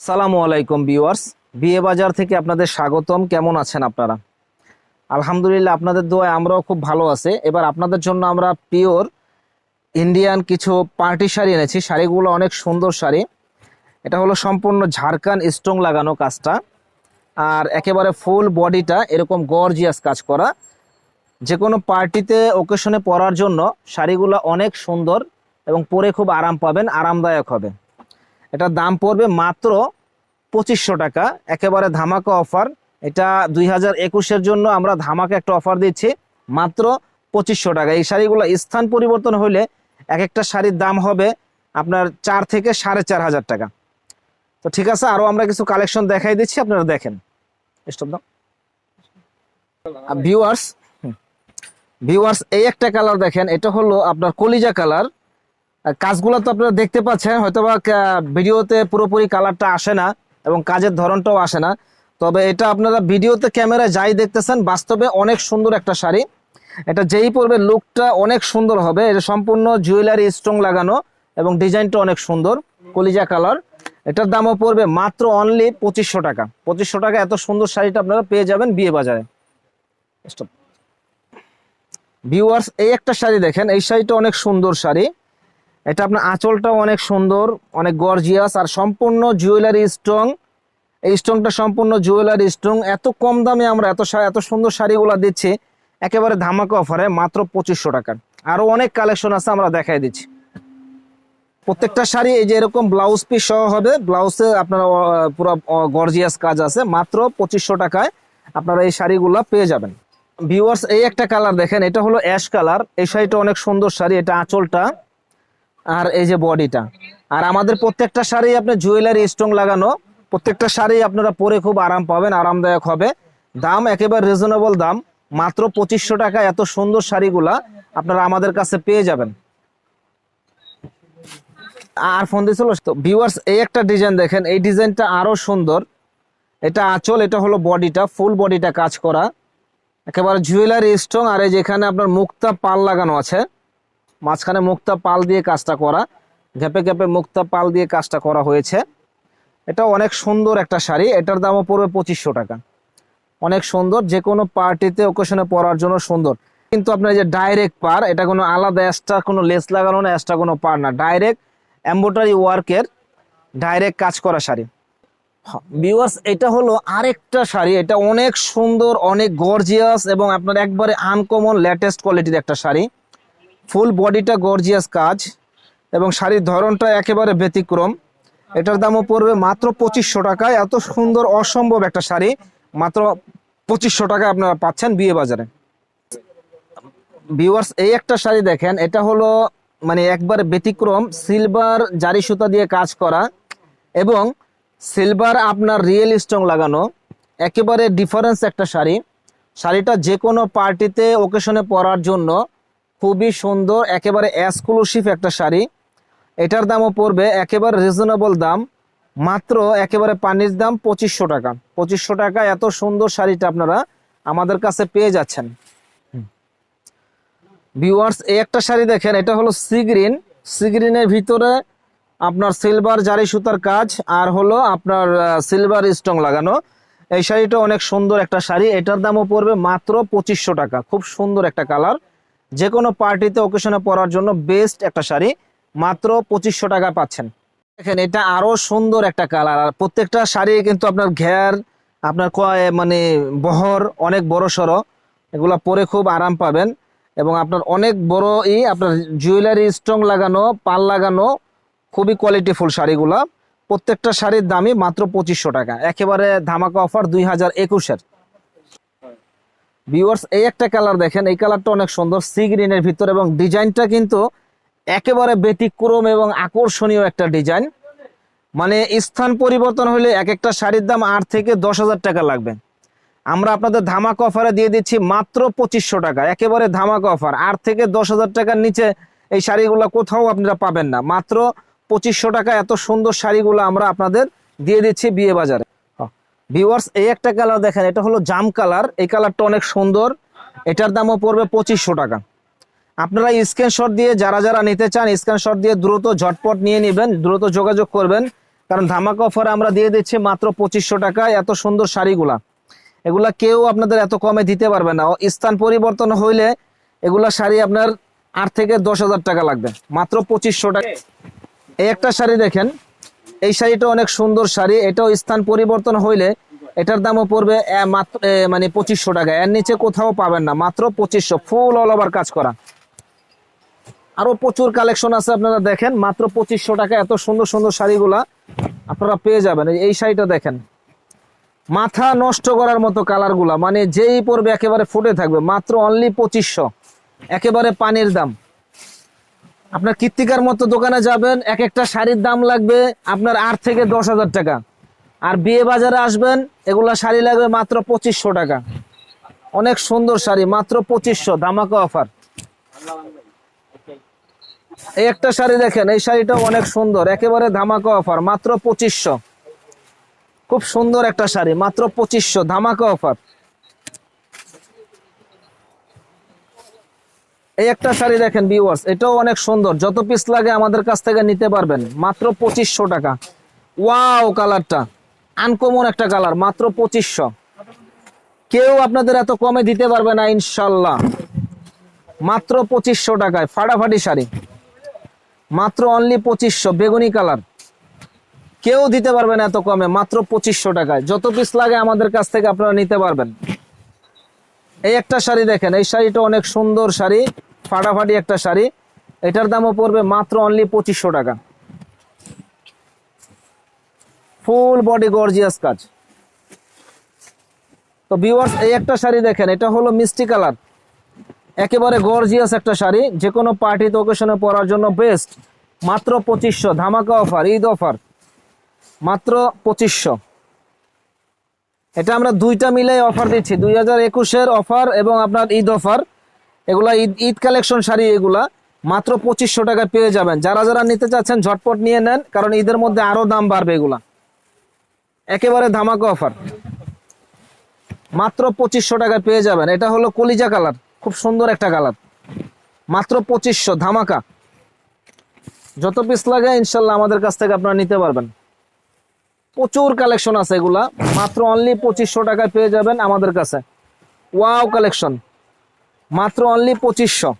সালামু আলাইকুম ভিউয়ার্স, বিয়ে বাজার থেকে আপনাদের স্বাগতম। কেমন আছেন আপনারা? আলহামদুলিল্লাহ, আপনাদের দোয়ায় আমরাও খুব ভালো আছি। এবার আপনাদের জন্য আমরা পিওর ইন্ডিয়ান কিছু পার্টি শাড়ি এনেছি। শাড়িগুলো অনেক সুন্দর শাড়ি। এটা হলো সম্পূর্ণ ঝাড়খান স্টোং লাগানো কাজটা। আর একেবারে ফুল বডিটা এরকম গর্জিয়াস কাজ করা। যে কোনো পার্টিতে ওকেশনে পরার জন্য শাড়িগুলো অনেক সুন্দর এবং পরে খুব আরাম পাবেন, আরামদায়ক হবে। এটার দাম পড়বে মাত্র পঁচিশশো টাকা। একেবারে ধামাকা অফার। এটা দুই হাজার একুশের জন্য আমরা ধামাকা একটা অফার দিচ্ছি, মাত্র পঁচিশশো টাকা। এই শাড়িগুলো স্থান পরিবর্তন হলে এক একটা শাড়ির দাম হবে আপনার চার থেকে সাড়ে চার হাজার টাকা। তো ঠিক আছে আরও আমরা কিছু কালেকশন দেখাই দিচ্ছি, আপনারা দেখেন। ভিউয়ার্স ভিউয়ার্স এই একটা কালার দেখেন, এটা হলো আপনার কলিজা কালার। কাজগুলো তো আপনারা দেখতে পাচ্ছেন, হয়তোবা ভিডিওতে পুরোপুরি কালারটা আসে না এবং কাজের ধরনটাও আসে না। তবে এটা আপনারা ভিডিওতে ক্যামেরায় যাই দেখতেছেন, বাস্তবে অনেক সুন্দর একটা শাড়ি। এটা যেই পরবে লুকটা অনেক সুন্দর হবে। এটা সম্পূর্ণ জুয়েলারি স্টোং লাগানো এবং ডিজাইনটা অনেক সুন্দর, কলিজা কালার এটার দামও পড়বে মাত্র অনলি পঁচিশশো টাকা। পঁচিশশো টাকা এত সুন্দর শাড়িটা আপনারা পেয়ে যাবেন বিয়ে বাজারে। ভিউয়ার্স এই একটা শাড়ি দেখেন, এই শাড়িটা অনেক সুন্দর শাড়ি। এটা আপনার আঁচলটাও অনেক সুন্দর, অনেক গর্জিয়াস আর সম্পূর্ণ জুয়েলারি স্ট্রং এই স্ট্রংটা সম্পূর্ণ জুয়েলারি স্ট্রং এত কম দামে আমরা এত এত সুন্দর শাড়িগুলো দিচ্ছি, একেবারে ধামাকা অফারে মাত্র পঁচিশশো টাকার আরও অনেক কালেকশন আছে, আমরা দেখাই দিচ্ছি। প্রত্যেকটা শাড়ি এই যে এরকম ব্লাউজ পিস সহ হবে ব্লাউজে আপনারা পুরো গর্জিয়াস কাজ আছে, মাত্র পঁচিশশো টাকায় আপনারা এই শাড়িগুলো পেয়ে যাবেন। ভিউয়ার্স এই একটা কালার দেখেন, এটা হলো অ্যাশ কালার এই শাড়িটা অনেক সুন্দর শাড়ি, এটা আঁচলটা। আর এই যে বডিটা। আর আমাদের প্রত্যেকটা শাড়ি আপনার জুয়েলারি স্ট্রং লাগানো, প্রত্যেকটা শাড়ি আপনারা পরে খুব আরাম পাবেন, আরামদায়ক হবে। দাম একেবারে রিজনেবল দাম, মাত্র পঁচিশশো টাকা এত সুন্দর শাড়িগুলা আপনারা আমাদের কাছে পেয়ে যাবেন। আর ফোন দিয়েছিল তো ভিউয়ার্স এই একটা ডিজাইন দেখেন, এই ডিজাইনটা আরও সুন্দর। এটা আঁচল, এটা হলো বডিটা ফুল বডিটা কাজ করা। একেবারে জুয়েলারি স্ট্রং আর এই যেখানে আপনার মুক্তা পাল লাগানো আছে মাঝখানে মুক্তা পাল দিয়ে কাজটা করা গ্যাপে গ্যাপে মুক্তা পাল দিয়ে কাজটা করা হয়েছে। এটা অনেক সুন্দর একটা শাড়ি, এটার দামও পড়বে পঁচিশশো টাকা। অনেক সুন্দর যে কোনো পার্টিতে ওকেশনে পরার জন্য সুন্দর। কিন্তু আপনার যে ডাইরেক্ট পার, এটা কোনো আলাদা এক্সট্রা কোনো লেস লাগানো না এক্সট্রা কোনো পার না। ডাইরেক্ট এম্বোটারি ওয়ার্কের ডাইরেক্ট কাজ করা শাড়ি। ভিউয়ার্স এটা হলো আরেকটা শাড়ি, এটা অনেক সুন্দর, অনেক গর্জিয়াস এবং আপনার একবারে আনকমন লেটেস্ট কোয়ালিটির একটা শাড়ি। ফুল বডিটা গর্জিয়াস কাজ এবং শাড়ির ধরনটা একেবারে ব্যতিক্রম। এটার দামও পড়বে মাত্র পঁচিশশো টাকায়। এত সুন্দর, অসম্ভব একটা শাড়ি। মাত্র পঁচিশশো টাকায় আপনারা পাচ্ছেন বিয়ে বাজারে। ভিউয়ার্স, এই একটা শাড়ি দেখেন, এটা হলো মানে একবার ব্যতিক্রম, সিলভার জারি সুতা দিয়ে কাজ করা এবং সিলভার আপনার রিয়েল স্ট্রং লাগানো। একেবারে ডিফারেন্স একটা শাড়ি। শাড়িটা যে কোনো পার্টিতে ওকেশনে পরার জন্য খুবই সুন্দর, একেবারে এক্সক্লুসিভ একটা শাড়ি। এটার দামও পড়বে একেবারে রিজনেবল দাম। মাত্র একেবারে পানির দাম পঁচিশশো টাকা। পঁচিশশো টাকা এত সুন্দর শাড়িটা আপনারা আমাদের কাছে পেয়ে যাচ্ছেন। ভিউয়ার্স এই একটা শাড়ি দেখেন, এটা হলো সি গ্রিন সি ভিতরে আপনার সিলভার জারি সুতার কাজ আর হলো আপনার সিলভার স্টং লাগানো। এই শাড়িটা অনেক সুন্দর একটা শাড়ি। এটার দামও পড়বে মাত্র পঁচিশশো টাকা। খুব সুন্দর একটা কালার যে কোনো পার্টিতে ওকেশনে পরার জন্য বেস্ট একটা শাড়ি মাত্র পঁচিশশো টাকা পাচ্ছেন। দেখেন, এটা আরও সুন্দর একটা কালার আর প্রত্যেকটা শাড়ি কিন্তু আপনার ঘের, আপনার কয়- মানে বহর, অনেক বড় সড়ো, এগুলা পরে খুব আরাম পাবেন। এবং আপনার অনেক বড় ই আপনার জুয়েলারি স্ট্রং লাগানো, পাল লাগানো, খুবই কোয়ালিটিফুল শাড়িগুলো। প্রত্যেকটা শাড়ির দামই মাত্র পঁচিশশো টাকা। একেবারে ধামাকা অফার দুই হাজার একুশের। ভিউয়ার্স এই একটা কালার দেখেন, এই কালারটা অনেক সুন্দর সি গ্রিনের ভিতর এবং ডিজাইনটা কিন্তু একেবারে ব্যতিক্রম এবং আকর্ষণীয় একটা ডিজাইন মানে স্থান পরিবর্তন হলে এক একটা শাড়ির দাম আট থেকে দশ হাজার টাকা লাগবে। আমরা আপনাদের ধামাক অফারে দিয়ে দিচ্ছি মাত্র পঁচিশশো টাকা, একেবারে ধামাকা অফার আট থেকে দশ হাজার টাকার নিচে এই শাড়িগুলো কোথাও আপনারা পাবেন না। মাত্র পঁচিশশো টাকা এত সুন্দর শাড়িগুলো আমরা আপনাদের দিয়ে দিচ্ছি বিয়ে বাজারে ভিউয়ার্স এই একটা কালার দেখেন, এটা হলো জাম কালার এই কালারটা অনেক সুন্দর, এটার দামও পড়বে পঁচিশশো টাকা। আপনারা স্ক্রিনশট দিয়ে, যারা যারা নিতে চান স্ক্রিনশট দিয়ে দ্রুত ঝটপট নিয়ে নেবেন, দ্রুত যোগাযোগ করবেন, কারণ ধামাকা অফারে আমরা দিয়ে দিচ্ছি মাত্র পঁচিশশো টাকা, এত সুন্দর শাড়িগুলা। এগুলা কেউ আপনাদের এত কমে দিতে পারবে না। স্থান পরিবর্তন হইলে এগুলা শাড়ি আপনার আট থেকে দশ হাজার টাকা লাগবে, মাত্র পঁচিশশো টাকা। এই একটা শাড়ি দেখেন এই শাড়িটা অনেক সুন্দর শাড়ি। এটাও স্থান পরিবর্তন হইলে এটার দামও পড়বে মাত্র মানে পঁচিশশো টাকা। এর নিচে কোথাও পাবেন না, মাত্র পঁচিশশো। ফুল অল ওভার কাজ করা। আরও প্রচুর কালেকশন আছে আপনারা দেখেন, মাত্র পঁচিশশো টাকা। এত সুন্দর সুন্দর শাড়িগুলা আপনারা পেয়ে যাবেন। এই- শাড়িটা দেখেন। মাথা নষ্ট করার মতো কালারগুলা মানে যেই পড়বে একেবারে ফুটে থাকবে, মাত্র অনলি পঁচিশশো। একেবারে পানির দাম। আপনার কৃত্তিকার মতো দোকানে যাবেন এক একটা শাড়ির দাম লাগবে আপনার আট থেকে দশ হাজার টাকা। আর বিয়ে বাজারে আসবেন, এগুলা শাড়ি লাগবে মাত্র পঁচিশশো টাকা। অনেক সুন্দর শাড়ি, মাত্র পঁচিশশো, ধামাকা অফার। এই একটা শাড়ি দেখেন, এই শাড়িটা অনেক সুন্দর, একেবারে ধামাকা অফার, মাত্র পঁচিশশো। খুব সুন্দর একটা শাড়ি, মাত্র পঁচিশশো, ধামাকা অফার। এই একটা শাড়ি দেখেন ভিউয়ার্স এটাও অনেক সুন্দর। যত পিস লাগে আমাদের কাছ থেকে নিতে পারবেন। মাত্র পঁচিশশো টাকা। ওয়াও কালারটা আনকমন একটা কালার মাত্র পঁচিশশো। কেউ আপনাদের এত কমে দিতে পারবে না, ইনশাল্লাহ। মাত্র পঁচিশশো টাকায়, ফাটাফাটি শাড়ি। মাত্র অনলি পঁচিশশো, বেগুনি কালার কেউ দিতে পারবে না এত কমে, মাত্র পঁচিশশো টাকায়। যত পিস লাগে আমাদের কাছ থেকে আপনারা নিতে পারবেন। এই একটা শাড়ি দেখেন, এই শাড়িটা অনেক সুন্দর শাড়ি, ফাটাফাটি একটা শাড়ি। এটার দামও পড়বে মাত্র অনলি পঁচিশশো টাকা। ফুল বডি গর্জিয়াস কাজ। তো ভিউয়ার্স এই একটা শাড়ি দেখেন, এটা হলো মিষ্টি কালার। একেবারে গর্জিয়াস একটা শাড়ি যে কোনো পার্টিতে ওকেশনে পরার জন্য বেস্ট মাত্র পঁচিশশো, ধামাকা অফার ঈদ অফার মাত্র পঁচিশশো। এটা আমরা দুইটা মিলে অফার দিচ্ছি। দুই হাজার একুশের অফার এবং আপনার ঈদ অফার এগুলা ঈদ ঈদ কালেকশন শাড়ি এগুলা। মাত্র পঁচিশশো টাকায় পেয়ে যাবেন। যারা যারা নিতে চাচ্ছেন, ঝটপট নিয়ে নেন, কারণ ঈদের মধ্যে আরও দাম বাড়বে এগুলা। একেবারে ধামাকা অফার মাত্র পঁচিশশো টাকায় পেয়ে যাবেন। এটা হলো কলিজা কালার। খুব সুন্দর একটা কালার। মাত্র পঁচিশশো, ধামাকা। যত পিস লাগে, ইনশাল্লাহ আমাদের কাছ থেকে আপনারা নিতে পারবেন। প্রচুর কালেকশন আছে এগুলা। মাত্র অনলি পঁচিশশো টাকায় পেয়ে যাবেন আমাদের কাছে। ওয়াও কালেকশন মাত্র অনলি পঁচিশশো।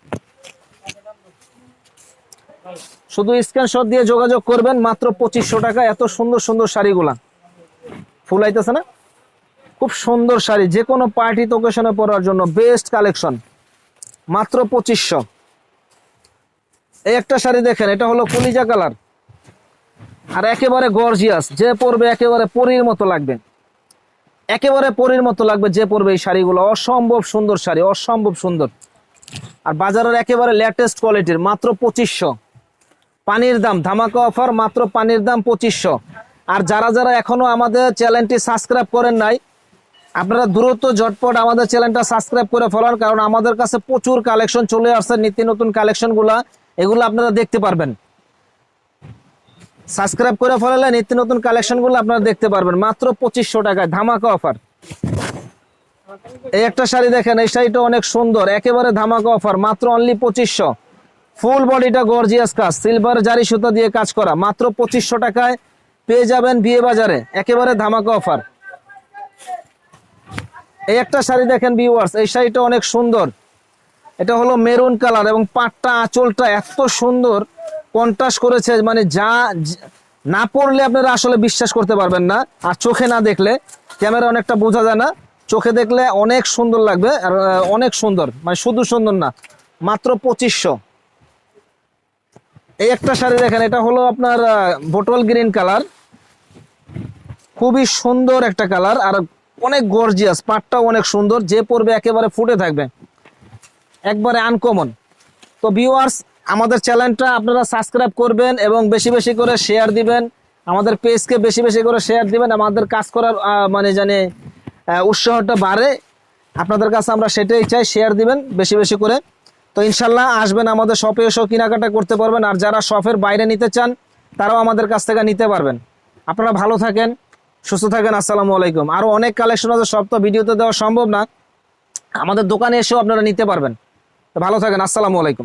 শুধু স্ক্রিনশট দিয়ে যোগাযোগ করবেন, মাত্র পঁচিশশো টাকা এত সুন্দর সুন্দর শাড়িগুলা। ফুল আইতেছে না? খুব সুন্দর শাড়ি, যে কোনো পার্টি ওকেশনে পরার জন্য বেস্ট কালেকশন মাত্র পঁচিশশো। এই একটা শাড়ি দেখেন, এটা হলো কলিজা কালার আর একেবারে গর্জিয়াস যে পরবে একেবারে পরীর মতো লাগবে। একেবারে পরীর মতো লাগবে যে পরবে এই শাড়িগুলো। অসম্ভব সুন্দর শাড়ি, অসম্ভব সুন্দর। আর বাজারের একেবারে লেটেস্ট কোয়ালিটির মাত্র পঁচিশশো। পানির দাম, ধামাকা অফার মাত্র পানির দাম পঁচিশশো। আর যারা যারা এখনও আমাদের চ্যানেলটি সাবস্ক্রাইব করেন নাই, আপনারা দ্রুত ঝটপট আমাদের চ্যানেলটা সাবস্ক্রাইব করে ফেলান কারণ আমাদের কাছে প্রচুর কালেকশন চলে আসছে, নিত্য নতুন কালেকশনগুলা এগুলো আপনারা দেখতে পারবেন। সাবস্ক্রাইব করে ফেলালে নিত্য নতুন কালেকশনগুলো আপনারা দেখতে পারবেন। মাত্র পঁচিশশো টাকায় ধামাকা অফার। এই একটা শাড়ি দেখেন, এই শাড়িটা অনেক সুন্দর, একেবারে ধামাকা অফার, মাত্র অনলি পঁচিশশো। ফুল বডিটা গর্জিয়াস কাজ সিলভার জারি সুতা দিয়ে কাজ করা, মাত্র পঁচিশশো টাকায় পেয়ে যাবেন বিয়ে বাজারে, একেবারে ধামাকা অফার। এই একটা শাড়ি দেখেন ভিউয়ার্স এই শাড়িটা অনেক সুন্দর। এটা হলো মেরুন কালার এবং পাটটা, আঁচলটা এত সুন্দর। কন্ট্রাস্ট করেছে মানে যা না পড়লে আপনারা আসলে বিশ্বাস করতে পারবেন না। আর চোখে না দেখলে, ক্যামেরা অনেকটা বোঝা যায় না। চোখে দেখলে অনেক সুন্দর লাগবে, আর অনেক সুন্দর মানে শুধু সুন্দর না, মাত্র পঁচিশশো। এই একটা শাড়ি দেখেন, এটা হলো আপনার বোটল গ্রিন কালার। খুবই সুন্দর একটা কালার, আর অনেক গর্জিয়াস পাটটাও অনেক সুন্দর, যে পরবে একেবারে ফুটে থাকবে। একবারে আনকমন তো ভিউয়ার্স আমাদের চ্যানেলটা আপনারা সাবস্ক্রাইব করবেন এবং বেশি বেশি করে শেয়ার দিবেন। আমাদের পেজকে বেশি বেশি করে শেয়ার দিবেন। আমাদের কাজ করার মানে জানে উৎসাহটা বাড়ে। আপনাদের কাছে আমরা সেটাই চাই শেয়ার দিবেন বেশি বেশি করে। তো ইনশাল্লাহ আসবেন আমাদের শপে এসেও কেনাকাটা করতে পারবেন। আর যারা শপের বাইরে নিতে চান, তারাও আমাদের কাছ থেকে নিতে পারবেন। আপনারা ভালো থাকেন, সুস্থ থাকেন, আসসালামু আলাইকুম। আরও অনেক কালেকশন আছে, সব তো ভিডিওতে দেওয়া সম্ভব না। আমাদের দোকানে এসেও আপনারা নিতে পারবেন। ভালো থাকেন, আসসালামু আলাইকুম।